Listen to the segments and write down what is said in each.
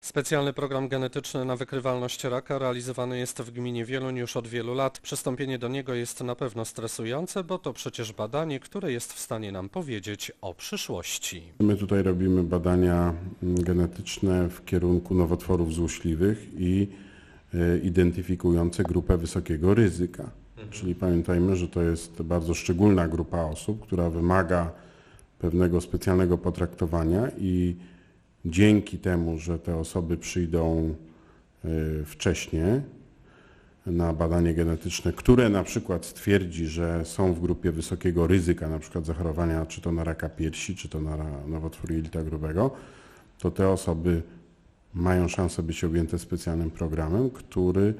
Specjalny program genetyczny na wykrywalność raka realizowany jest w gminie Wieluń już od wielu lat. Przystąpienie do niego jest na pewno stresujące, bo to przecież badanie, które jest w stanie nam powiedzieć o przyszłości. My tutaj robimy badania mm, genetyczne w kierunku nowotworów złośliwych i e, identyfikujące grupę wysokiego ryzyka. Czyli pamiętajmy, że to jest bardzo szczególna grupa osób, która wymaga pewnego specjalnego potraktowania i dzięki temu, że te osoby przyjdą e, wcześniej na badanie genetyczne, które na przykład stwierdzi, że są w grupie wysokiego ryzyka, na przykład zachorowania czy to na raka piersi, czy to na nowotwór jelita grubego, to te osoby mają szansę być objęte specjalnym programem, który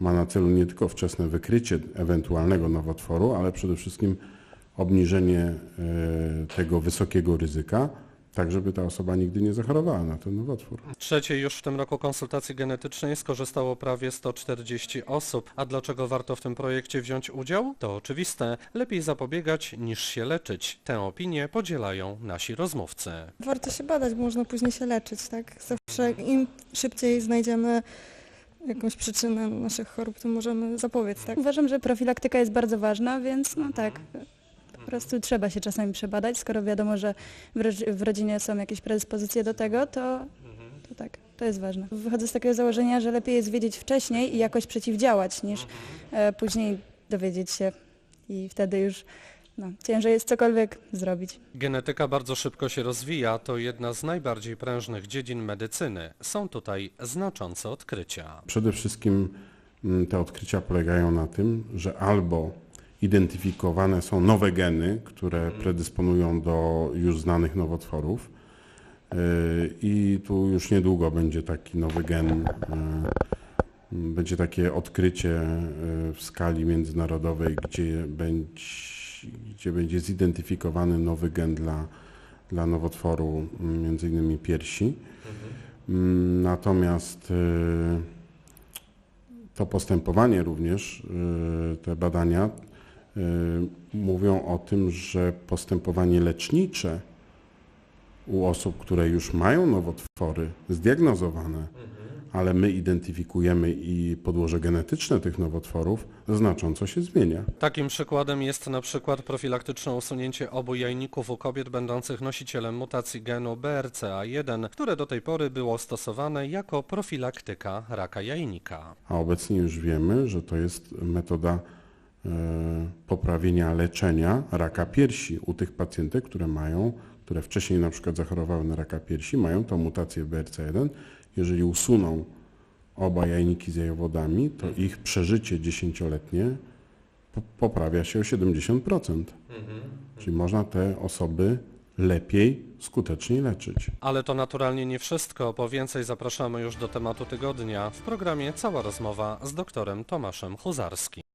ma na celu nie tylko wczesne wykrycie ewentualnego nowotworu, ale przede wszystkim obniżenie e, tego wysokiego ryzyka, tak żeby ta osoba nigdy nie zachorowała na ten nowotwór. Trzeciej już w tym roku konsultacji genetycznej skorzystało prawie 140 osób. A dlaczego warto w tym projekcie wziąć udział? To oczywiste. Lepiej zapobiegać niż się leczyć. Tę opinię podzielają nasi rozmówcy. Warto się badać, bo można później się leczyć, tak? Zawsze im szybciej znajdziemy jakąś przyczynę naszych chorób, to możemy zapobiec, tak? Uważam, że profilaktyka jest bardzo ważna, więc no tak, po prostu trzeba się czasami przebadać, skoro wiadomo, że w, rodzi- w rodzinie są jakieś predyspozycje do tego, to, to tak, to jest ważne. Wychodzę z takiego założenia, że lepiej jest wiedzieć wcześniej i jakoś przeciwdziałać, niż e, później dowiedzieć się i wtedy już no, ciężej jest cokolwiek zrobić. Genetyka bardzo szybko się rozwija. To jedna z najbardziej prężnych dziedzin medycyny. Są tutaj znaczące odkrycia. Przede wszystkim mm, te odkrycia polegają na tym, że albo identyfikowane są nowe geny, które predysponują do już znanych nowotworów. Yy, i tu już niedługo będzie taki nowy gen, yy, będzie takie odkrycie yy, w skali międzynarodowej, gdzie będzie, gdzie będzie zidentyfikowany nowy gen dla, dla nowotworu, między innymi piersi. Mm, Natomiast to postępowanie również, te badania mówią o tym, że postępowanie lecznicze u osób, które już mają nowotwory zdiagnozowane, ale my identyfikujemy i podłoże genetyczne tych nowotworów, znacząco się zmienia. Takim przykładem jest na przykład profilaktyczne usunięcie obu jajników u kobiet będących nosicielem mutacji genu BRCA1, które do tej pory było stosowane jako profilaktyka raka jajnika. A obecnie już wiemy, że to jest metoda poprawienia leczenia raka piersi u tych pacjentek, które mają, które wcześniej na przykład zachorowały na raka piersi, mają tą mutację BRCA1. Jeżeli usuną oba jajniki z jajowodami, to ich przeżycie dziesięcioletnie po- poprawia się o 70%. Czyli można te osoby lepiej, skuteczniej leczyć. Ale to naturalnie nie wszystko. Po więcej zapraszamy już do tematu tygodnia w programie Cała rozmowa z doktorem Tomaszem Huzarskim.